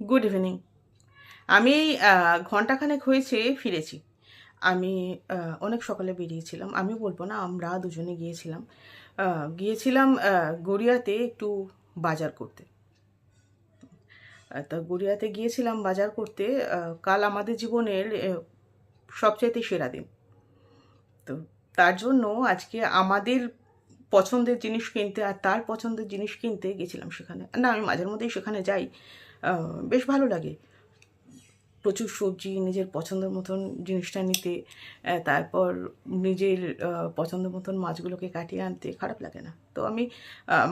Good evening আমি আহ, ঘন্টাখানেক হয়েছে ফিরেছি। আমি অনেক সকালে বেরিয়েছিলাম। আমি বলব না আমরা দুজনে গিয়েছিলাম। গিয়েছিলাম গড়িয়াতে একটু বাজার করতে। তা গড়িয়াতে গিয়েছিলাম বাজার করতে কাল আমাদের জীবনের সবচাইতে সেরা দিন। তো তার জন্য আজকে আমাদের পছন্দের জিনিস কিনতে আর তার পছন্দের জিনিস কিনতে গেছিলাম সেখানে। না আমি মাঝের মধ্যেই সেখানে যাই। বেশ ভালো লাগে। প্রচুর সবজি নিজের পছন্দ মতন জিনিসটা নিতে তারপর নিজের পছন্দ মতন মাছগুলোকে কাটিয়ে আনতে খারাপ লাগে না। তো আমি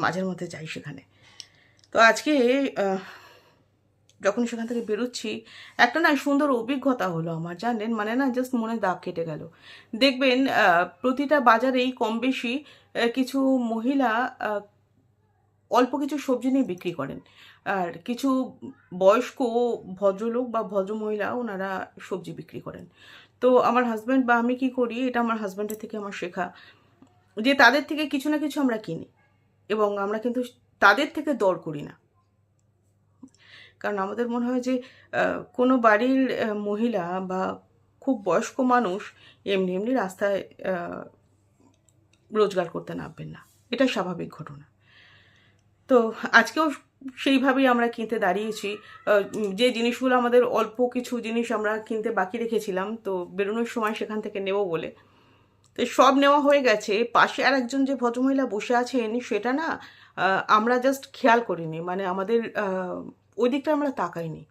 মাঝের মধ্যে যাই সেখানে। তো আজকে যখন সেখান থেকে বেরোচ্ছি, একটা না সুন্দর অভিজ্ঞতা হলো আমার, জানেন? মানে না জাস্ট মনে দাগ কেটে গেল। দেখবেন প্রতিটা বাজারেই কম বেশি কিছু মহিলা অল্প কিছু সবজি নিয়ে বিক্রি করেন। আর কিছু বয়স্ক ভদ্রলোক বা ভদ্রমহিলা ওনারা সবজি বিক্রি করেন। তো আমার হাজব্যান্ড বা আমি কি করি, এটা আমার হাজব্যান্ডের থেকে আমার শেখা। যে তাদের থেকে কিছু না কিছু আমরা কিনি এবং আমরা কিন্তু তাদের থেকে দর করি না। কারণ আমাদের মনে হয় যে কোনো বাড়ির মহিলা বা খুব বয়স্ক মানুষ এমনি এমনি রাস্তায় রোজগার করতে নামবেন না। এটা স্বাভাবিক ঘটনা। তো আজকেও সেইভাবেই আমরা কিনতে দাঁড়িয়েছি। যে জিনিসগুলো আমাদের অল্প কিছু জিনিস আমরা কিনতে বাকি রেখেছিলাম, তো বেরোনোর সময় সেখান থেকে নেব বলে। তো সব নেওয়া হয়ে গেছে। পাশে আর একজন যে ভদ্রমহিলা বসে আছেন, সেটা না আমরা জাস্ট খেয়াল করিনি। মানে আমাদের ওই দিকটা আমরা তাকাইনি।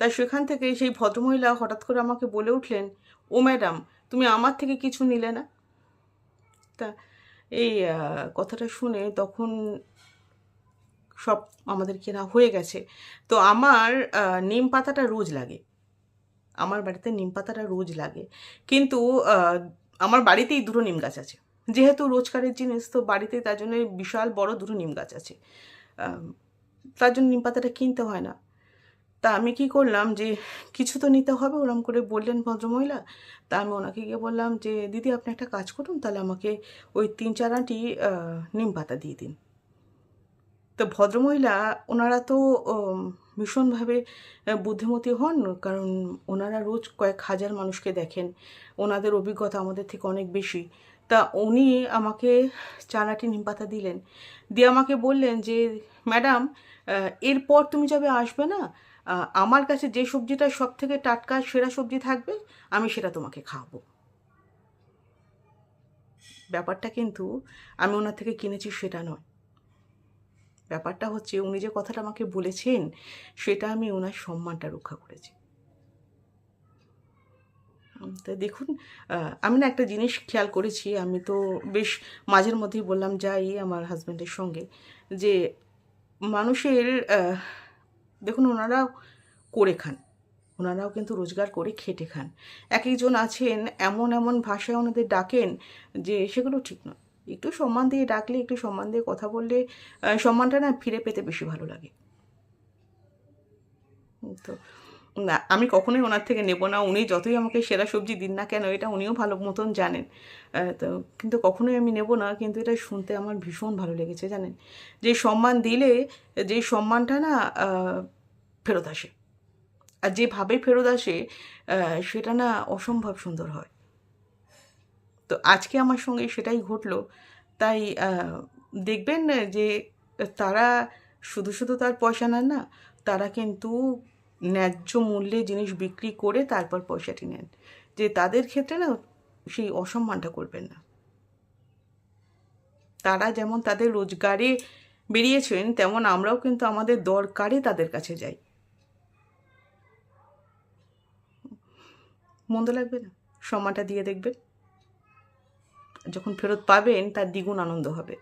তাই সেখান থেকে সেই ভদ্রমহিলা হঠাৎ করে আমাকে বলে উঠলেন, ও ম্যাডাম, তুমি আমার থেকে কিছু নিলে না? তা এই কথাটা শুনে তখন সব আমাদের কেনা হয়ে গেছে। তো আমার নিম পাতাটা রোজ লাগে। আমার বাড়িতে নিম পাতাটা রোজ লাগে। কিন্তু আমার বাড়িতেই দুটো নিম গাছ আছে। যেহেতু রোজকারের জিনিস, তো বাড়িতে তার জন্য বিশাল বড় দুটো নিম গাছ আছে। তার জন্য নিম পাতাটা কিনতে হয় না। তা আমি কি করলাম যে, কিছু তো নিতে হবে, ওরম করে বললেন ভদ্রমহিলা। তা আমি ওনাকে গিয়ে বললাম যে, দিদি, আপনি একটা কাজ করুন, তাহলে আমাকে ওই তিন চার আঁটি নিম পাতা দিয়ে দিন। তো ভদ্রমহিলা, ওনারা তো ভীষণভাবে বুদ্ধিমতী হন, কারণ ওনারা রোজ কয়েক হাজার মানুষকে দেখেন। ওনাদের অভিজ্ঞতা আমাদের থেকে অনেক বেশি। তা উনি আমাকে চারাটি নিম পাতা দিলেন। দিয়ে আমাকে বললেন যে, ম্যাডাম এরপর তুমি যবে আসবে না আমার কাছে যে সবজিটা সব থেকে টাটকা সেরা সবজি থাকবে, আমি সেটা তোমাকে খাওয়াবো। ব্যাপারটা কিন্তু আমি ওনার থেকে কিনেছি সেটা নয়। ব্যাপারটা হচ্ছে উনি যে কথাটা আমাকে বলেছেন, সেটা আমি ওনার সম্মানটা রক্ষা করেছি। তা দেখুন আমি না একটা জিনিস খেয়াল করেছি, আমি তো বেশ মাঝের মধ্যেই বললাম যাই আমার হাজব্যান্ডের সঙ্গে, যে মানুষের দেখুন ওনারাও করে খান, ওনারাও কিন্তু রোজগার করে খেটে খান। এক একজন আছেন, এমন এমন ভাষায় ওনাদের ডাকেন যে সেগুলো ঠিক নয়। একটু সম্মান দিয়ে ডাকলে, একটু সম্মান দিয়ে কথা বললে সম্মানটা না ফিরে পেতে বেশি ভালো লাগে। তো, না, আমি কখনোই ওনার থেকে নেব না। উনি যতই আমাকে সেরা সবজি দিন না কেন, এটা উনিও ভালো মতন জানেন। তো, কিন্তু কখনোই আমি নেব না, কিন্তু এটা শুনতে আমার ভীষণ ভালো লেগেছে, জানেন? যে সম্মান দিলে, যে সম্মানটা না ফেরত আসে। আর যেভাবে ফেরত আসে সেটা না অসম্ভব সুন্দর হয়। তো আজকে আমার সঙ্গে সেটাই ঘটলো। তাই দেখবেন যে তারা শুধু শুধু তার পয়সা নেন না, তারা কিন্তু ন্যায্য মূল্যে জিনিস বিক্রি করে তারপর পয়সাটি নেন। যে তাদের ক্ষেত্রে না সেই অসম্মানটা করবেন না। তারা যেমন তাদের রোজগারে বেরিয়েছেন, তেমন আমরাও কিন্তু আমাদের দরকারে তাদের কাছে যাই। মন্দ লাগবে না? সম্মানটা দিয়ে দেখবেন। যখন ফেরত পাবেন তার দ্বিগুণ আনন্দ হবে।